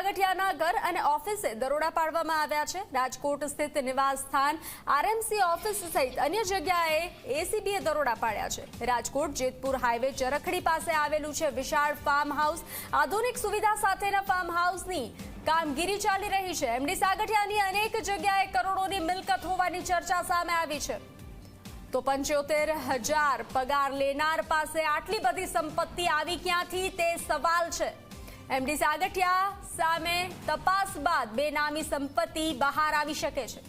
સાગઠિયાના ઘર અને ઓફિસે દરોડા પાડવામાં આવ્યા છે. રાજકોટ સ્થિત નિવાસ સ્થાન આરએમસી ઓફિસ સહિત અન્ય જગ્યાએ એસીબીએ દરોડા પાડ્યા છે. રાજકોટ જેતપુર હાઈવે ચરખડી પાસે આવેલું છે વિશાળ ફાર્મ હાઉસ આધુનિક સુવિધા સાથેના ફાર્મ હાઉસની કામગીરી ચાલી રહી છે. એમડી સાગઠિયાની અનેક જગ્યાએ કરોડોની મિલકત હોવાની ચર્ચા સામે આવી છે. તો પંચોતેર હજાર પગાર લેનાર પાસે આટલી બધી સંપત્તિ આવી ક્યાંથી તે સવાલ છે. એમડી સાગઠિયા સામે તપાસ બાદ બેનામી સંપત્તિ બહાર આવી શકે છે.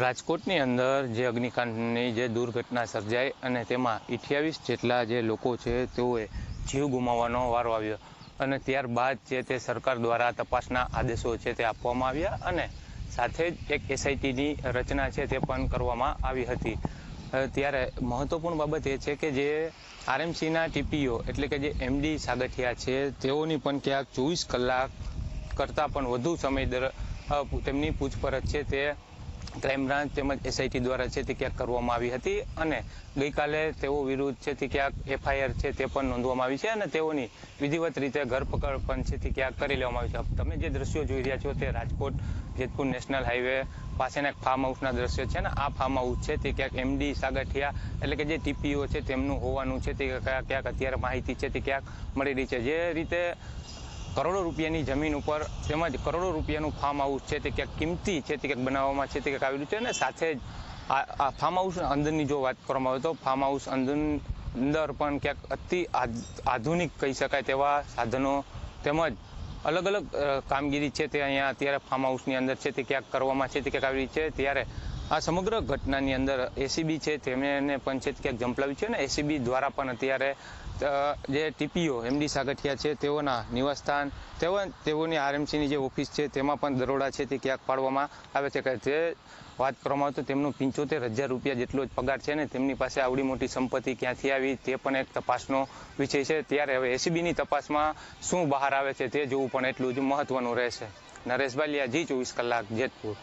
રાજકોટની અંદર જે અગ્નિકાંડની જે દુર્ઘટના સર્જાઈ અને તેમાં અઠ્યાવીસ જેટલા જે લોકો છે તેઓએ જીવ ગુમાવવાનો વારો આવ્યો અને ત્યારબાદ જે તે સરકાર દ્વારા તપાસના આદેશો છે તે આપવામાં આવ્યા અને સાથે જ એક એસઆઈટીની રચના છે તે પણ કરવામાં આવી હતી. ત્યારે મહત્વપૂર્ણ બાબત એ છે કે જે આરએમસીના ટીપીઓ એટલે કે જે એમડી સાગઠિયા છે, તેઓની પણ ક્યાંક ચોવીસ કલાક કરતાં પણ વધુ સમય દર તેમની પૂછપરછ છે તે ક્રાઇમ બ્રાન્ચ તેમજ એસઆઈટી દ્વારા છે તે ક્યાંક કરવામાં આવી હતી અને ગઈકાલે તેઓ વિરુદ્ધ છે તે ક્યાંક એફઆઈઆર છે તે પણ નોંધવામાં આવી છે અને તેઓની વિધિવત રીતે ધરપકડ પણ છે તે ક્યાંક કરી લેવામાં આવી છે. તમે જે દ્રશ્યો જોઈ રહ્યા છો તે રાજકોટ જેતપુર નેશનલ હાઈવે પાસેના એક ફાર્મ હાઉસના દ્રશ્યો છે ને આ ફાર્મ હાઉસ છે તે ક્યાંક એમડી સાગઠિયા એટલે કે જે ટીપીઓ છે તેમનું હોવાનું છે તે ક્યાંક અત્યારે માહિતી છે તે ક્યાંક મળી રહી છે. જે રીતે કરોડો રૂપિયાની જમીન ઉપર તેમજ કરોડો રૂપિયાનું ફાર્મ હાઉસ છે તે ક્યાંક કિંમતી છે તે ક્યાંક બનાવવામાં છે તે ક્યાંક આવેલું છે અને સાથે જ આ ફાર્મ હાઉસ અંદરની જો વાત કરવામાં આવે તો ફાર્મ હાઉસ અંદર અંદર પણ ક્યાંક અતિ આધ- આધુનિક કહી શકાય તેવા સાધનો તેમજ અલગ અલગ કામગીરી છે તે અહીંયા અત્યારે ફાર્મ હાઉસની અંદર છે તે ક્યાંક કરવામાં છે તે ક્યાંક આવી છે. ત્યારે આ સમગ્ર ઘટનાની અંદર એસીબી છે, તેમણે એને પંચાયત ક્યાંક જંપલાવ્યું છે અને એસીબી દ્વારા પણ અત્યારે જે ટીપીઓ એમડી સાગઠિયા છે, તેઓના નિવાસસ્થાન, તેઓ તેઓની આરએમસીની જે ઓફિસ છે, તેમાં પણ દરોડા છે તે ક્યાંક પાડવામાં આવે છે. કે તે વાત કરવામાં આવે તો તેમનો પંચોતેર હજાર રૂપિયા જેટલો જ પગાર છે ને તેમની પાસે આવડી મોટી સંપત્તિ ક્યાંથી આવી તે પણ એક તપાસનો વિષય છે. ત્યારે હવે એસીબીની તપાસમાં શું બહાર આવે છે તે જોવું પણ એટલું જ મહત્વનું રહેશે. નરેશ બાલિયા જી ચોવીસ કલાક જેતપુર.